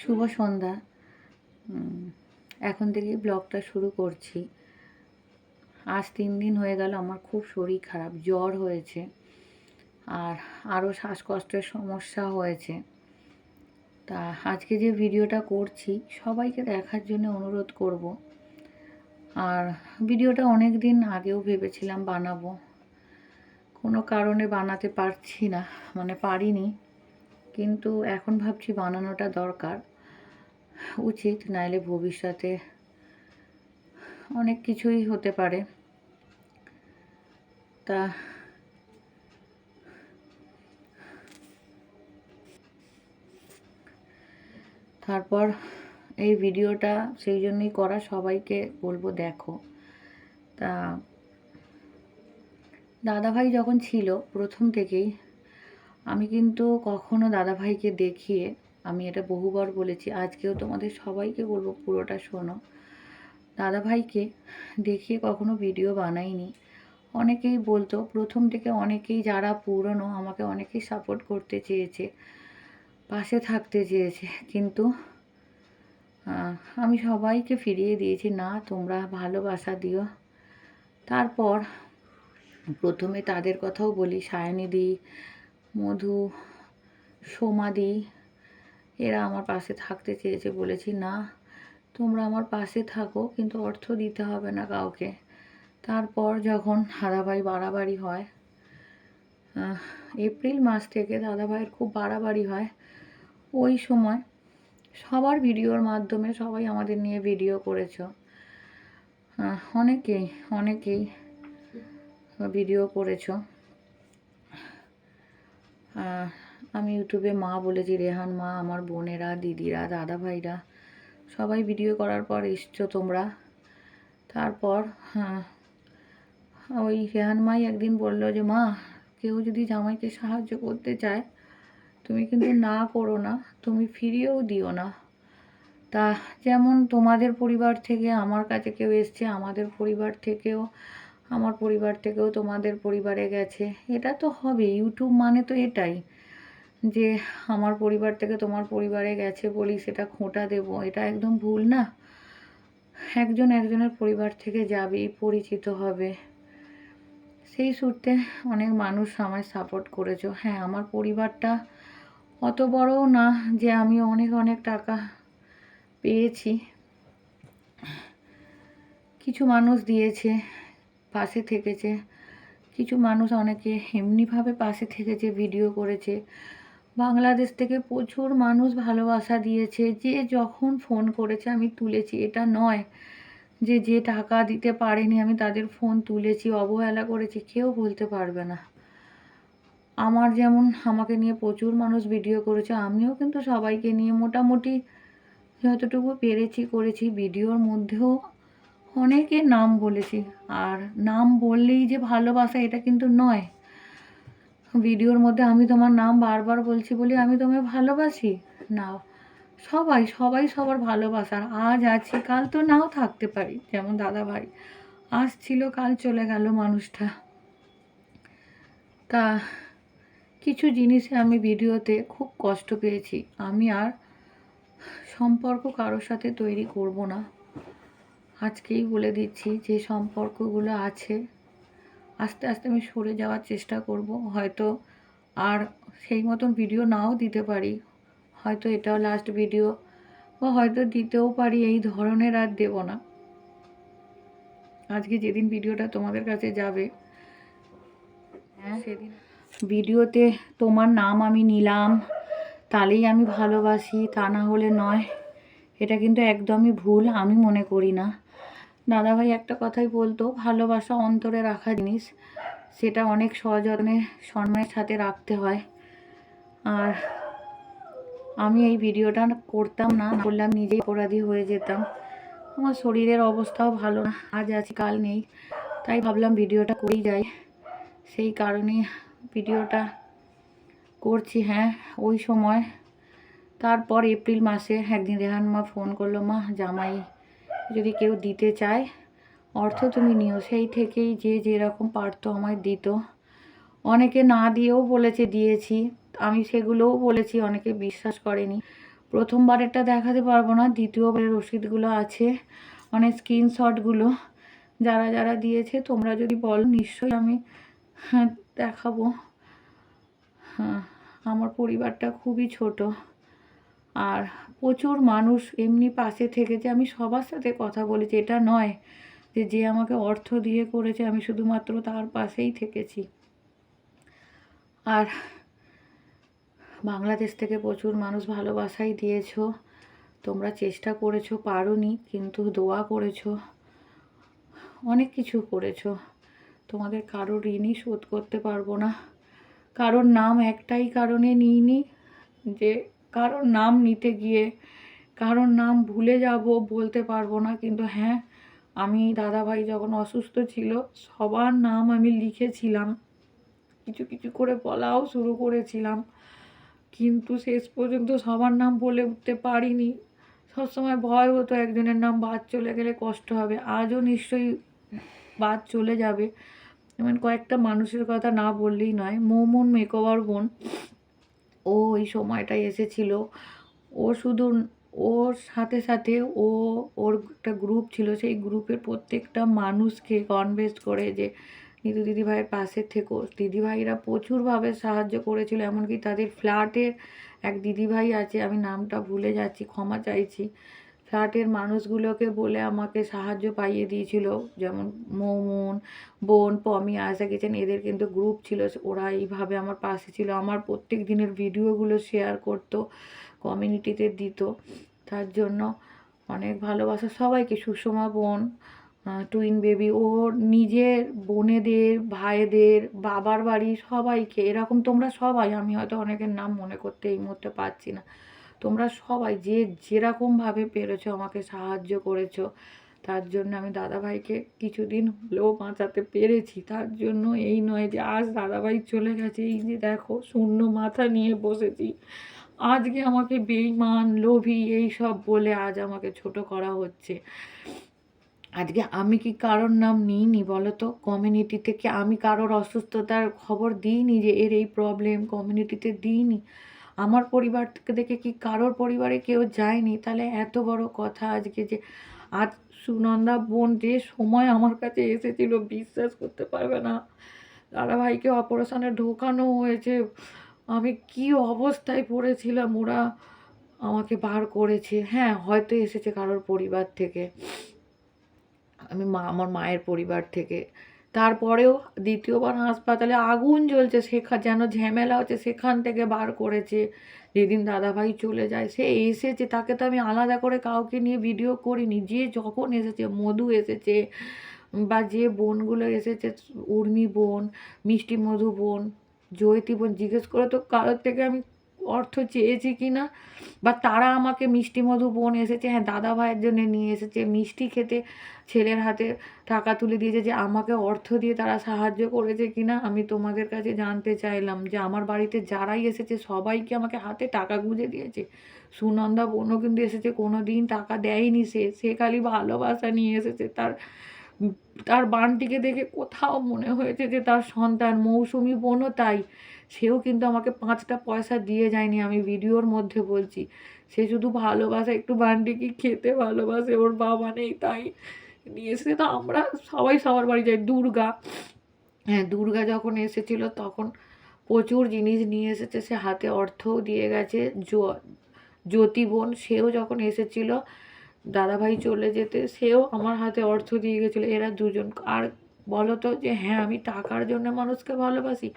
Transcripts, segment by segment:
শুভ সন্ধ্যা। এখন থেকে ব্লগটা শুরু করছি। আজ তিন দিন হয়ে গেল, আমার খুব শরীর খারাপ, জ্বর হয়েছে। আর আরও শ্বাসকষ্টের সমস্যা হয়েছে। তা আজকে যে ভিডিওটা করছি, সবাইকে দেখার জন্য অনুরোধ করব। আর ভিডিওটা অনেক দিন আগেও ভেবেছিলাম বানাবো। কোনো কারণে বানাতে পারছি না মানে পারিনি। কিন্তু এখন ভাবছি বানানোটা দরকার। উচিত, নাইলে ভবিষ্যতে অনেক কিছুই হতে পারে। তা তারপর এই ভিডিওটা সেই জন্যই করা, সবাইকে বলব দেখো। তা দাদাভাই যখন ছিল প্রথম থেকেই, আমি কিন্তু কখনো দাদাভাইকে দেখিয়ে আমি এটা বহুবার বলেছি। আজকেও তোমাদের সবাইকে বলব পুরোটা শোনো। দাদাভাইকে দেখিয়ে কখনো ভিডিও বানাইনি। অনেকেই বলতো, প্রথম থেকে অনেকেই যারা পুরনো আমাকে অনেকেই সাপোর্ট করতে চেয়েছে, পাশে থাকতে চেয়েছে। কিন্তু আমি সবাইকে ফিরিয়ে দিয়েছি, না, তোমরা ভালোবাসা দিও। তারপর প্রথমে তাদের কথাও বলি সায়নিদি মধু সোমাদি এরা আমার পাশে থাকতে চেয়েছে বলেছি, না, তোমরা আমার পাশে থাকো, কিন্তু অর্থ দিতে হবে না কাউকে। তারপর যখন দাদাভাই বাড়াবাড়ি হয় এপ্রিল মাস থেকে দাদাভাইয়ের খুব বাড়াবাড়ি হয়। ওই সময় সবার ভিডিওর মাধ্যমে সবাই আমাদের নিয়ে ভিডিও করেছ। অনেকেই অনেকেই ভিডিও করেছ। আমি ইউটিউবে মা বলেছি রেহান মা আমার বোনেরা দিদিরা দাদা ভাইরা সবাই ভিডিও করার পর এসছো তোমরা। তারপর হ্যাঁ, ওই রেহান মাই একদিন বলল যে মা কেউ যদি জামাইকে সাহায্য করতে চায় তুমি কিন্তু না করো না তুমি ফিরিয়েও দিও না। তা যেমন তোমাদের পরিবার থেকে আমার কাছে কেউ এসছে আমাদের পরিবার থেকেও আমার পরিবার থেকেও তোমাদের পরিবারে গেছে এটা তো হবে ইউটিউব মানে তো এটাই। যে আমার পরিবার থেকে তোমার পরিবারে গেছে বলি সেটা খোঁটা দেব, এটা একদম ভুল না? একজন একজনের পরিবার থেকে যাবেই পরিচিত হবে। সেই সূত্রে অনেক মানুষ আমায় সাপোর্ট করেছ। হ্যাঁ আমার পরিবারটা অত বড়ও না যে আমি অনেক অনেক টাকা পেয়েছি। কিছু মানুষ দিয়েছে, পাশে থেকেছে। কিছু মানুষ অনেকে এমনিভাবে পাশে থেকেছে ভিডিও করেছে। বাংলাদেশ থেকে প্রচুর মানুষ ভালোবাসা দিয়েছে। যে যখন ফোন করেছে, আমি তুলেছি। এটা নয় যে যে টাকা দিতে পারেনি, আমি তাদের ফোন তুলেছি, অবহেলা করেছি, কেউ বলতে পারবে না। আমার যেমন আমাকে নিয়ে প্রচুর মানুষ ভিডিও করেছে, আমিও কিন্তু সবাইকে নিয়ে মোটামুটি যতটুকু পেরেছি, করেছি। ভিডিওর মধ্যেও অনেকে নাম বলেছি। আর নাম বললেই যে ভালোবাসা, এটা কিন্তু নয়। ভিডিওর মধ্যে আমি তোমার নাম বারবার বলছি বলি আমি তোমায় ভালোবাসি? না সবাই সবাই সবার ভালোবাসার। আজ আছি, কাল তো নাও থাকতে পারি, যেমন দাদা ভাই আজ ছিল, কাল চলে গেল মানুষটা। তা কিছু জিনিসে আমি ভিডিওতে খুব কষ্ট পেয়েছি। আমি আর সম্পর্ক কারোর সাথে তৈরি করব না। আজকেই বলে দিচ্ছি যে সম্পর্কগুলো আছে আস্তে আস্তে আমি সরে যাওয়ার চেষ্টা করব। হয়তো আর সেই মতন ভিডিও নাও দিতে পারি। হয়তো এটাও লাস্ট ভিডিও বা হয়তো দিতেও পারি এই ধরনের আর দেব না। আজকে যেদিন ভিডিওটা তোমাদের কাছে যাবে হ্যাঁ। সেদিন ভিডিওতে তোমার নাম আমি নিলাম তাহলেই আমি ভালোবাসি তা না হলে নয়। এটা কিন্তু একদমই ভুল আমি মনে করি না। দাদাভাই একটা কথাই বলতো, ভালোবাসা অন্তরে রাখা জিনিস, সেটা অনেক সযত্নে সম্মানের সাথে রাখতে হয়। আর আমি এই ভিডিওটা করতাম না আমি নিজেই অপরাধী হয়ে যেতাম। আমার শরীরের অবস্থাও ভালো না, আজ আছি, কাল নেই, তাই ভাবলাম ভিডিওটা করেই যাই। সেই কারণে ভিডিওটা করছি হ্যাঁ ওই সময়। তারপর এপ্রিল মাসে একদিন রেহান মা ফোন করল, মা, জামাই যদি কেউ দিতে চায়, অর্থ তুমি নিও। সেই থেকেই যে যেরকম পারতো আমায় দিত। অনেকে না দিয়েও বলেছে, দিয়েছি। আমি সেগুলোও বলেছি, অনেকে বিশ্বাস করেনি। প্রথমবারেরটা দেখাতে পারব না। দ্বিতীয়বারের রসিদগুলো আছে মানে স্ক্রিনশটগুলো। যারা যারা দিয়েছে, তোমরা যদি বলো, নিশ্চয়ই আমি দেখাবো। হ্যাঁ আমার পরিবারটা খুবই ছোট। আর প্রচুর মানুষ এমনি পাশে থেকেছে আমি সবার সাথে কথা বলেছি এটা নয় যে যে আমাকে অর্থ দিয়ে করেছে, আমি শুধুমাত্র তার পাশেই থেকেছি। আর বাংলাদেশ থেকে প্রচুর মানুষ ভালোবাসাই দিয়েছ। তোমরা চেষ্টা করেছ, পারোনি, কিন্তু দোয়া করেছ, অনেক কিছু করেছ। তোমাদের কারও ঋণই শোধ করতে পারব না। কারোর নাম একটাই কারণে নিইনি যে কারোর নাম নিতে গিয়ে, কারোর নাম ভুলে যাব বলতে পারব না। কিন্তু হ্যাঁ আমি দাদাভাই যখন অসুস্থ ছিল, সবার নাম আমি লিখেছিলাম। কিছু কিছু করে বলাও শুরু করেছিলাম। কিন্তু শেষ পর্যন্ত সবার নাম বলে উঠতে পারিনি। সবসময় ভয় হতো একজনের নাম বাদ চলে গেলে কষ্ট হবে। আজও নিশ্চয়ই বাদ চলে যাবে। যেমন কয়েকটা মানুষের কথা না বললেই নয়। মৌমন মেকওভার বোন ও ওই সময়টায় এসেছিল। ও শুধু ওর সাথে সাথে ও ওর একটা গ্রুপ ছিল। সেই গ্রুপের প্রত্যেকটা মানুষকে কনভেস্ট করে যে, নিতু দিদিভাইয়ের পাশে থেকো। দিদিভাইরা প্রচুরভাবে সাহায্য করেছিল, এমনকি তাদের ফ্ল্যাটের এক দিদিভাই আছে, আমি নামটা ভুলে যাচ্ছি, ক্ষমা চাইছি। ফ্ল্যাটের মানুষগুলোকে বলে আমাকে সাহায্য পাইয়ে দিয়েছিল। যেমন মৌমন, বোন, পমি আশা গেছেন এদের কিন্তু গ্রুপ ছিল। ওরা এইভাবে আমার পাশে ছিল। আমার প্রত্যেক দিনের ভিডিওগুলো শেয়ার করতো, কমিউনিটিতে দিত। তার জন্য অনেক ভালোবাসা। সবাইকে সুষমা বোন টুইন বেবি ওর নিজের বোনেদের, ভাইদের, বাবার বাড়ি সবাইকে, এরকম তোমরা সবাই, আমি হয়তো অনেকের নাম মনে করতে এই মুহূর্তে পারছি না। তোমরা সবাই যে যেরকমভাবে পেরেছ, আমাকে সাহায্য করেছ, তার জন্য আমি দাদাভাইকে কিছুদিন হলেও বাঁচাতে পেরেছি। তার জন্য এই নয় যে আজ দাদাভাই চলে গেছে, এই যে দেখো শূন্য মাথা নিয়ে বসেছি। আজকে আমাকে বেইমান লোভী এই সব বলে আজ আমাকে ছোট করা হচ্ছে। আজকে আমি কি কারোর নাম নিইনি বলো তো কমিউনিটি থেকে আমি কারোর অসুস্থতার খবর দিইনি যে এর এই প্রবলেম কমিউনিটিতে দিইনি? আমার পরিবার থেকে দেখে কি কারোর পরিবারে কেউ যায়নি? তাহলে এত বড় কথা আজকে যে আজ সুনন্দা বোন যে সময় আমার কাছে এসেছিল, বিশ্বাস করতে পারবে না। দাদাভাইকে অপারেশনে ঢোকানো হয়েছে। আমি কি অবস্থায় পড়েছিলাম ওরা আমাকে বার করেছে? হ্যাঁ হয়তো এসেছে কারোর পরিবার থেকে। আমি মা, আমার মায়ের পরিবার থেকে। তারপরেও দ্বিতীয়বার হাসপাতালে আগুন জ্বলছে, সেখা, যেন ঝামেলা হচ্ছে, সেখান থেকে বার করেছে। যেদিন দাদাভাই চলে যায়, সে এসেছে, তাকে তো আমি আলাদা করে কাউকে নিয়ে ভিডিও করিনি। যে যখন এসেছে, মধু এসেছে বা যে বোনগুলো এসেছে, উর্মি বোন, মিষ্টি মধু বোন, জয়তী বোন, জিজ্ঞেস করে তো কারোর থেকে আমি অর্থ চেয়েছি কি না বা তারা আমাকে মিষ্টি মধু বোন এসেছে হ্যাঁ দাদা ভাইয়ের জন্য নিয়ে এসেছে, মিষ্টি খেতে ছেলের হাতে টাকা তুলে দিয়েছে যে আমাকে অর্থ দিয়ে তারা সাহায্য করেছে কি না আমি তোমাদের কাছে জানতে চাইলাম যে আমার বাড়িতে যারাই এসেছে সবাইকে আমাকে হাতে টাকা গুঁজে দিয়েছে? সুনন্দা বোনও কিন্তু এসেছে কোনো দিন টাকা দেয়নি সে। সে খালি ভালোবাসা নিয়ে এসেছে, তার তার বানটিকে দেখে কোথাও মনে হয়েছে যে তার সন্তান মৌসুমি বোনও তাই। সেও কিন্তু আমাকে পাঁচটা পয়সা দিয়ে যায়নি, আমি ভিডিওর মধ্যে বলছি। সে শুধু ভালোবাসে, একটু বানটিকে খেতে ভালোবাসে, ওর বাবা নেই তাই নিয়ে এসে তো আমরা সবাই সবার বাড়ি যাই। দুর্গা হ্যাঁ দুর্গা যখন এসেছিল তখন প্রচুর জিনিস নিয়ে এসেছে। সে হাতে অর্থও দিয়ে গেছে। জ্যোতি বোন, সেও যখন এসেছিল দাদাভাই চলে যেতে, সেও আমার হাতে অর্থ দিয়ে গেছিল। এরা দুজন, আর বলো তো যে হ্যাঁ আমি টাকার জন্য মানুষকে ভালোবাসি।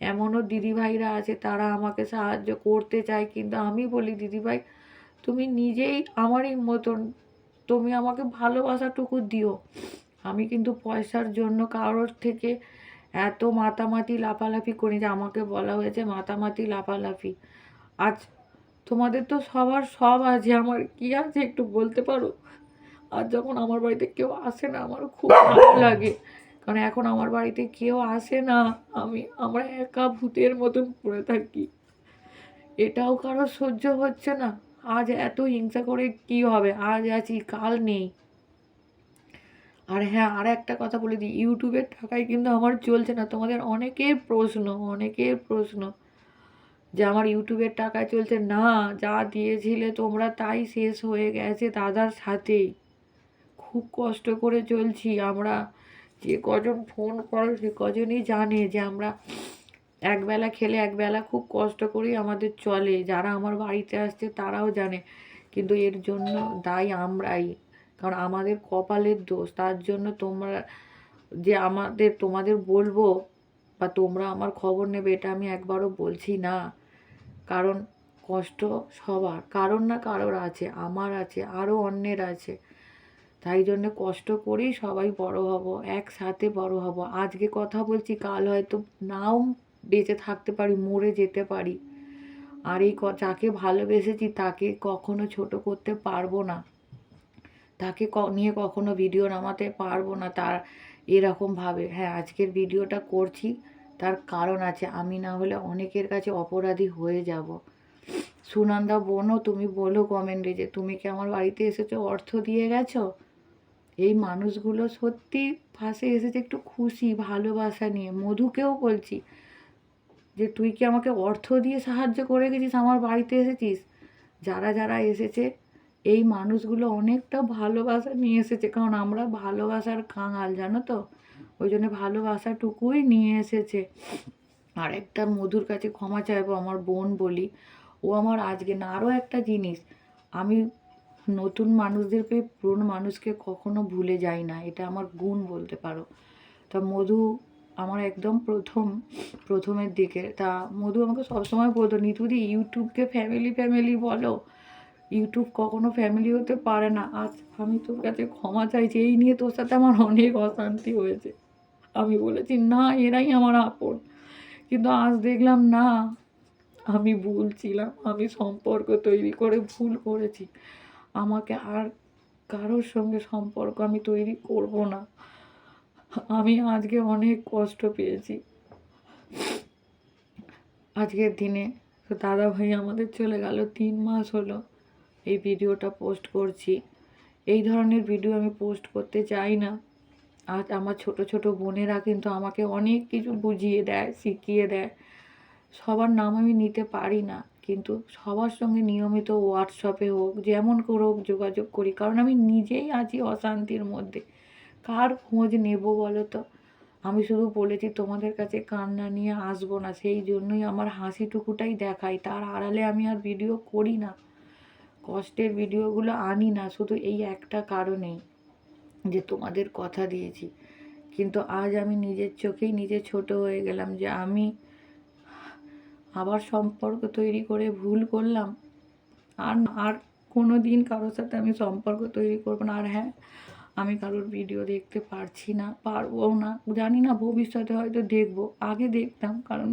এমনও দিদিভাইরা আছে, তারা আমাকে সাহায্য করতে চায়। কিন্তু আমি বলি, দিদিভাই, তুমি নিজেই আমারই মতন, তুমি আমাকে ভালোবাসাটুকু দিও। আমি কিন্তু পয়সার জন্য কারোর থেকে এত মাতামাতি, লাফালাফি করি যে, আমাকে বলা হয়েছে মাতামাতি, লাফালাফি। আজ তোমাদের তো সবার সব আছে আমার কি আছে একটু বলতে পারো? আর যখন আমার বাড়িতে কেউ আসে না আমার খুব ভালো লাগে। কারণ এখন আমার বাড়িতে কেউ আসে না আমি আমরা একা ভূতের মতন পড়ে থাকি। এটাও কারও সহ্য হচ্ছে না। আজ এত হিংসা করে কি হবে? আজ আছি কাল নেই। আর হ্যাঁ আর একটা কথা বলে দিই ইউটিউবের টাকায় কিন্তু আমার চলছে না। তোমাদের অনেকের প্রশ্ন অনেকের প্রশ্ন। যে আমার ইউটিউবের টাকা চলছে, না, যা দিয়েছিলে তোমরা তাই শেষ হয়ে গেছে দাদার সাথেই। খুব কষ্ট করে চলছি আমরা। যে কজন ফোন করে সে কজনই জানে যে আমরা একবেলা খেলে একবেলা খুব কষ্ট করেই আমাদের চলে। যারা আমার বাড়িতে আসছে তারাও জানে। কিন্তু এর জন্য দায়ী আমরাই। কারণ আমাদের কপালের দোষ। তার জন্য তোমরা যে আমাদের, তোমাদের বলব বা তোমরা আমার খবর নেবে, এটা আমি একবারও বলছি না। কারণ কষ্ট সবার, কারোর না কারোর আছে, আমার আছে আরও অন্যের আছে। তাই জন্য কষ্ট করেই সবাই বড় হব, একসাথে বড় হব। আজকে কথা বলছি, কাল হয়তো নাও বেঁচে থাকতে পারি, মরে যেতে পারি। আর এই যাকে ভালোবেসেছি তাকে কখনো ছোট করতে পারব না। তাকে নিয়ে কখনো ভিডিও নামাতে পারব না তার এরকমভাবে হ্যাঁ আজকের ভিডিওটা করছি। তার কারণ আছে, আমি না হলে অনেকের কাছে অপরাধী হয়ে যাব। সুনন্দা বোনও তুমি বলো কমেন্টে যে, তুমি কি আমার বাড়িতে এসেছ, অর্থ দিয়ে গেছো? এই মানুষগুলো সত্যি ফাঁসে এসেছে একটু খুশি, ভালোবাসা নিয়ে। মধুকেও বলছি যে, তুই কি আমাকে অর্থ দিয়ে সাহায্য করে গেছিস, আমার বাড়িতে এসেছিস? যারা যারা এসেছে, এই মানুষগুলো অনেকটা ভালোবাসা নিয়ে এসেছে। কারণ আমরা ভালোবাসার কাঙাল জানো তো? ওই জন্য ভালোবাসাটুকুই নিয়ে এসেছে। আর একটা মধুর কাছে ক্ষমা চাইব, আমার বোন বলি। ও আমার আজকে না, আরও একটা জিনিস, আমি নতুন মানুষদের পেয়ে পুরনো মানুষকে কখনো ভুলে যাই না, এটা আমার গুণ বলতে পারো। তা মধু আমার একদম প্রথম, প্রথমের দিকে। তা মধু আমাকে সবসময় বলতো নিতুদি ইউটিউবকে ফ্যামিলি ফ্যামিলি বলো। ইউটিউব কখনো ফ্যামিলি হতে পারে না। আজ আমি তোর কাছে ক্ষমা চাইছি, এই নিয়ে তোর সাথে আমার অনেক অশান্তি হয়েছে। আমি বলেছি, না, এরাই আমার আপন। কিন্তু আজ দেখলাম, না, আমি ভুল ছিলাম। আমি সম্পর্ক তৈরি করে ভুল করেছি। আমাকে আর কারোর সঙ্গে সম্পর্ক আমি তৈরি করব না। আমি আজকে অনেক কষ্ট পেয়েছি। আজকের দিনে তো দাদা ভাই আমাদের চলে গেল, তিন মাস হলো এই ভিডিওটা পোস্ট করছি। এই ধরনের ভিডিও আমি পোস্ট করতে চাই না। আজ আমার ছোট ছোট বোনেরা কিন্তু আমাকে অনেক কিছু বুঝিয়ে দেয়, শিখিয়ে দেয়। সবার নাম আমি নিতে পারি না, কিন্তু সবার সঙ্গে নিয়মিত হোয়াটসঅ্যাপে হোক, যেমন করে হোক যোগাযোগ করি, কারণ আমি নিজেই আছি অশান্তির মধ্যে। কার খোঁজ নেব বলো তো? আমি শুধু বলেছি, তোমাদের কাছে কান্না নিয়ে আসব না। সেই জন্যই আমার হাসিটুকুটাই দেখাই, তার আড়ালে আমি আর ভিডিও করি না। কষ্টের ভিডিওগুলো আনি না, শুধু এই একটা কারণেই। যে তোমাদের কথা দিয়েছি। কিন্তু আজ আমি নিজের চোখেই নিজে ছোট হয়ে গেলাম যে আমি আবার সম্পর্ক তৈরি করে ভুল করলাম। আর আর কোনো দিন কারোর সাথে আমি সম্পর্ক তৈরি করব না। আর হ্যাঁ আমি কারোর ভিডিও দেখতে পারছি না পারব না। জানি না, ভবিষ্যতে হয়তো দেখব। আগে দেখতাম, কারণ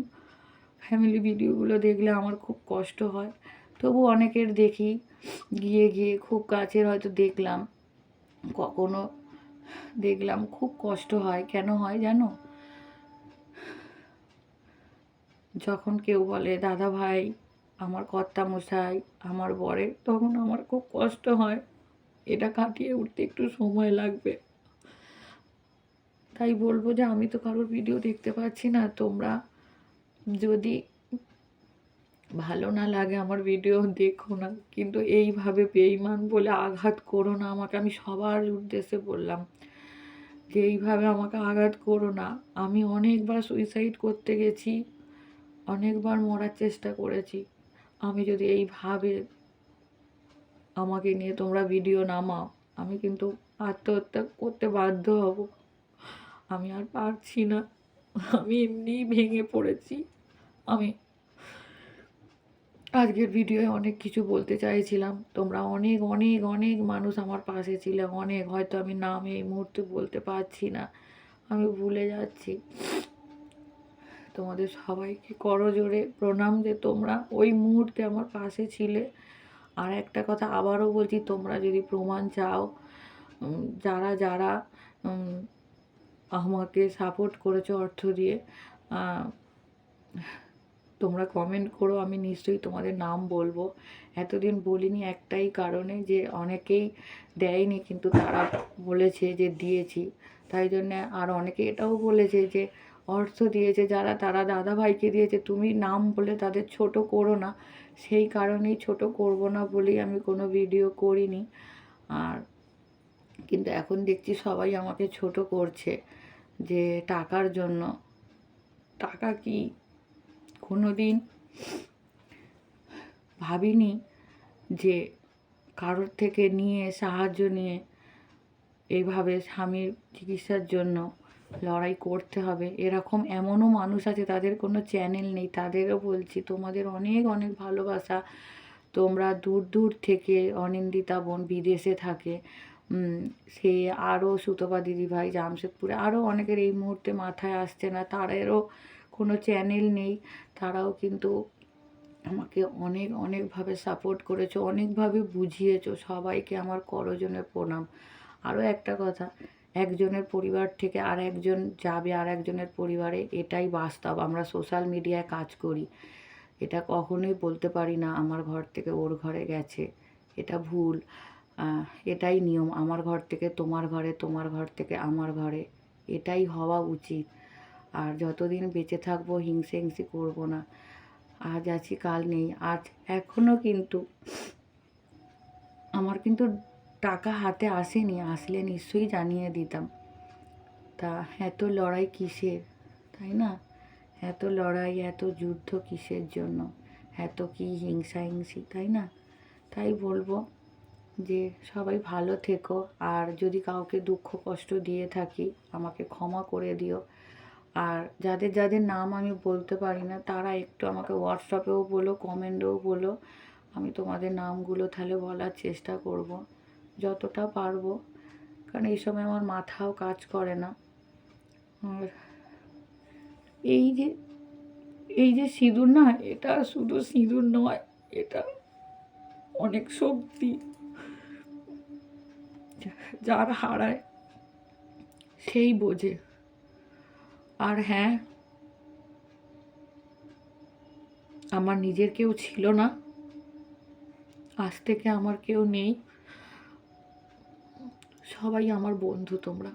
ফ্যামিলি ভিডিওগুলো দেখলে আমার খুব কষ্ট হয়। তবু অনেকের দেখি। গিয়ে গিয়ে খুব কাছের হয়তো দেখলাম। কখনো দেখলাম খুব কষ্ট হয়। কেন হয় জানো? যখন কেউ বলে, দাদা ভাই, আমার কর্তা মশাই, আমার বরের, তখন আমার খুব কষ্ট হয়। এটা কাটিয়ে উঠতে একটু সময় লাগবে। তাই বলব যে, আমি তো কারোর ভিডিও দেখতে পাচ্ছি না। তোমরা যদি ভালো না লাগে আমার ভিডিও দেখো না। কিন্তু এইভাবে বেইমান বলে আঘাত করো না আমাকে, আমি সবার উদ্দেশ্যে বললাম যে এইভাবে আমাকে আঘাত করো না। আমি অনেকবার সুইসাইড করতে গেছি, অনেকবার মরার চেষ্টা করেছি। আমি যদি এইভাবে আমাকে নিয়ে তোমরা ভিডিও নামাও, আমি কিন্তু আত্মহত্যা করতে বাধ্য হব। আমি আর পারছি না। আমি এমনিই ভেঙে পড়েছি। আমি আজকের ভিডিওয়ে অনেক কিছু বলতে চাইছিলাম। তোমরা অনেক অনেক অনেক মানুষ আমার পাশে ছিলে, অনেক। হয়তো আমি নাম এই মুহূর্তে বলতে পারছি না। আমি ভুলে যাচ্ছি। তোমাদের সবাইকে করো জোরে প্রণাম যে তোমরা ওই মুহূর্তে আমার পাশে ছিলে। আর একটা কথা আবারও বলছি, তোমরা যদি প্রমাণ চাও যারা যারা আমাকে সাপোর্ট করেছ অর্থ দিয়ে তোমরা কমেন্ট করো, আমি নিশ্চয়ই তোমাদের নাম বলব। এতদিন বলিনি একটাই কারণে যে অনেকেই দেয়নি, কিন্তু তারা বলেছে যে দিয়েছি। তাই জন্যে আর অনেকে এটাও বলেছে যে অর্থ দিয়েছে, যারা, তারা দাদা ভাইকে দিয়েছে, তুমি নাম বলে তাদের ছোট করো না। সেই কারণেই ছোট করব না বলেই আমি কোনো ভিডিও করিনি। আর কিন্তু এখন দেখছি সবাই আমাকে ছোট করছে যে টাকার জন্য। টাকা কি? কোনো দিন ভাবিনি যে কারোর থেকে নিয়ে, সাহায্য নিয়ে এইভাবে স্বামীর চিকিৎসার জন্য লড়াই করতে হবে। এরকম এমনও মানুষ আছে, তাদের কোনো চ্যানেল নেই। তাদেরও বলছি, তোমাদের অনেক অনেক ভালোবাসা। তোমরা দূর দূর থেকে অনিন্দিতা বোন বিদেশে থাকে। সে আরও সুতপা দিদিভাই, জামশেদপুরে আরও অনেকের এই মুহূর্তে মাথায় আসছে না। তাদেরও কোনো চ্যানেল নেই, তারাও কিন্তু আমাকে অনেক, অনেকভাবে সাপোর্ট করেছ, অনেকভাবে বুঝিয়েছো। সবাইকে আমার করজনে প্রণাম। আরও একটা কথা, একজনের পরিবার থেকে আর একজন যাবে আর একজনের পরিবারে, এটাই বাস্তব। আমরা সোশ্যাল মিডিয়ায় কাজ করি। এটা কখনোই বলতে পারি না, আমার ঘর থেকে ওর ঘরে গেছে। এটা ভুল। এটাই নিয়ম, আমার ঘর থেকে তোমার ঘরে, তোমার ঘর থেকে আমার ঘরে। এটাই হওয়া উচিত। আর যতদিন বেঁচে থাকব হিংসে হিংসি করব না। আজ আছি, কাল নেই, আজ এখনও কিন্তু আমার কিন্তু টাকা হাতে আসেনি, আসলে নিশ্চয়ই জানিয়ে দিতাম। তা এত লড়াই কিসের, তাই না? এত লড়াই, এত যুদ্ধ কিসের জন্য? এত কি হিংসা হিংসি, তাই না? তাই বলব যে সবাই ভালো থেকো, আর যদি কাউকে দুঃখ কষ্ট দিয়ে থাকি, আমাকে ক্ষমা করে দিও। আর যাদের যাদের নাম আমি বলতে পারি না, তারা একটু আমাকে হোয়াটসঅ্যাপেও বলো কমেন্টেও বলো। আমি তোমাদের নামগুলো তাহলে বলার চেষ্টা করব, যতটা পারব। কারণ এই সময় আমার মাথাও কাজ করে না। আর এই যে এই যে সিঁদুর না, এটা শুধু সিঁদুর নয়, এটা অনেক শক্তি। যার হারায়, সেই বোঝে। আর হ্যাঁ আমার নিজের কেউ ছিল না। আজ থেকে আমার কেউ নেই। সবাই আমার বন্ধু তোমরা।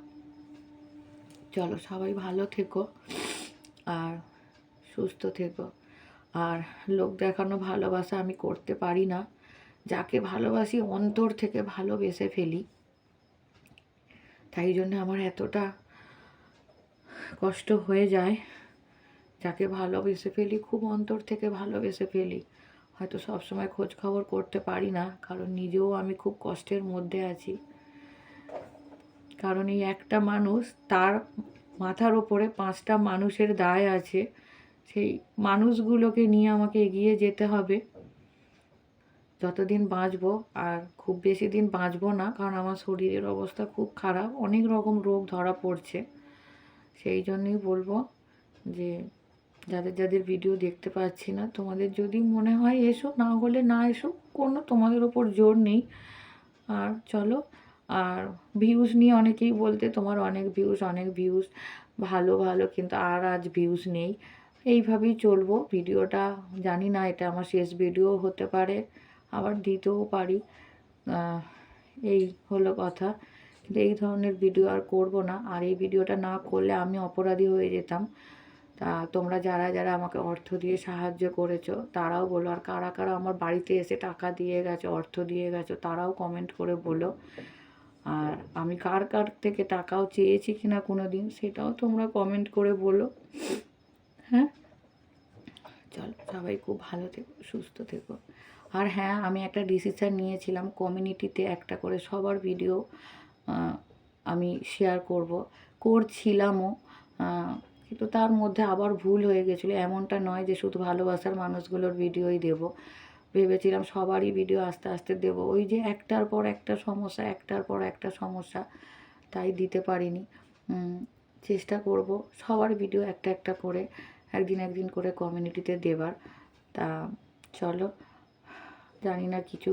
চলো সবাই ভালো থেকো আর সুস্থ থেকো। আর লোক দেখানো ভালোবাসা আমি করতে পারি না। যাকে ভালোবাসি অন্তর থেকে ভালোবেসে ফেলি। তাই জন্য আমার এতটা কষ্ট হয়ে যায়, যাকে ভালোবেসে ফেলি, খুব অন্তর থেকে ভালোবেসে ফেলি। হয়তো সবসময় খোঁজ খবর করতে পারি না, কারণ নিজেও আমি খুব কষ্টের মধ্যে আছি। কারণ এই একটা মানুষ, তার মাথার ওপরে পাঁচটা মানুষের দায় আছে। সেই মানুষগুলোকে নিয়ে আমাকে এগিয়ে যেতে হবে। যতদিন বাঁচবো, আর খুব বেশি দিন বাঁচবো না, কারণ আমার শরীরের অবস্থা খুব খারাপ, অনেক রকম রোগ ধরা পড়ছে। সেই জন্যই বলব যে যাদের যাদের ভিডিও দেখতে পাচ্ছি না, তোমাদের যদি মনে হয় এসো, না হলে না এসো, কোনো তোমাদের ওপর জোর নেই। আর চলো, আর ভিউজ নিয়ে অনেকেই বলতে তোমার অনেক ভিউজ অনেক ভিউজ ভালো ভালো, কিন্তু আর আজ ভিউজ নেই। এইভাবেই চলবো। ভিডিওটা জানি না, এটা আমার শেষ ভিডিও হতে পারে, আবার দিতেও পারি। এই হলো কথা। কিন্তু এই ধরনের ভিডিও আর করব না। আর এই ভিডিওটা না করলে আমি অপরাধী হয়ে যেতাম। তা তোমরা যারা যারা আমাকে অর্থ দিয়ে সাহায্য করেছ, তারাও বলো। আর কারা কারা আমার বাড়িতে এসে টাকা দিয়ে গেছো, অর্থ দিয়ে গেছো, তারাও কমেন্ট করে বলো। আর আমি কার কার থেকে টাকাও চেয়েছি কি না কোনো দিন সেটাও তোমরা কমেন্ট করে বলো। হ্যাঁ? চলো, সবাই খুব ভালো থেকো, সুস্থ থেকো। আর হ্যাঁ আমি একটা ডিসিশান নিয়েছিলাম কমিউনিটিতে একটা করে সবার ভিডিও আমি শেয়ার করব। করছিলামও কিন্তু তার মধ্যে আবার ভুল হয়ে গেছিল। এমনটা নয় যে শুধু ভালোবাসার মানুষগুলোর ভিডিওই দেব। ভেবেছিলাম সবারই ভিডিও আস্তে আস্তে দেব। ওই যে একটার পর একটা সমস্যা, একটার পর একটা সমস্যা, তাই দিতে পারিনি। চেষ্টা করব সবার ভিডিও একটা একটা করে, একদিন একদিন করে কমিউনিটিতে দেবার। তা চলো, জানি না কিছু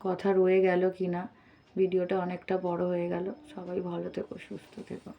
কথা রয়ে গেল কি না ভিডিওটা অনেকটা বড় হয়ে গেল। সবাই ভালো থেকো সুস্থ থেকো।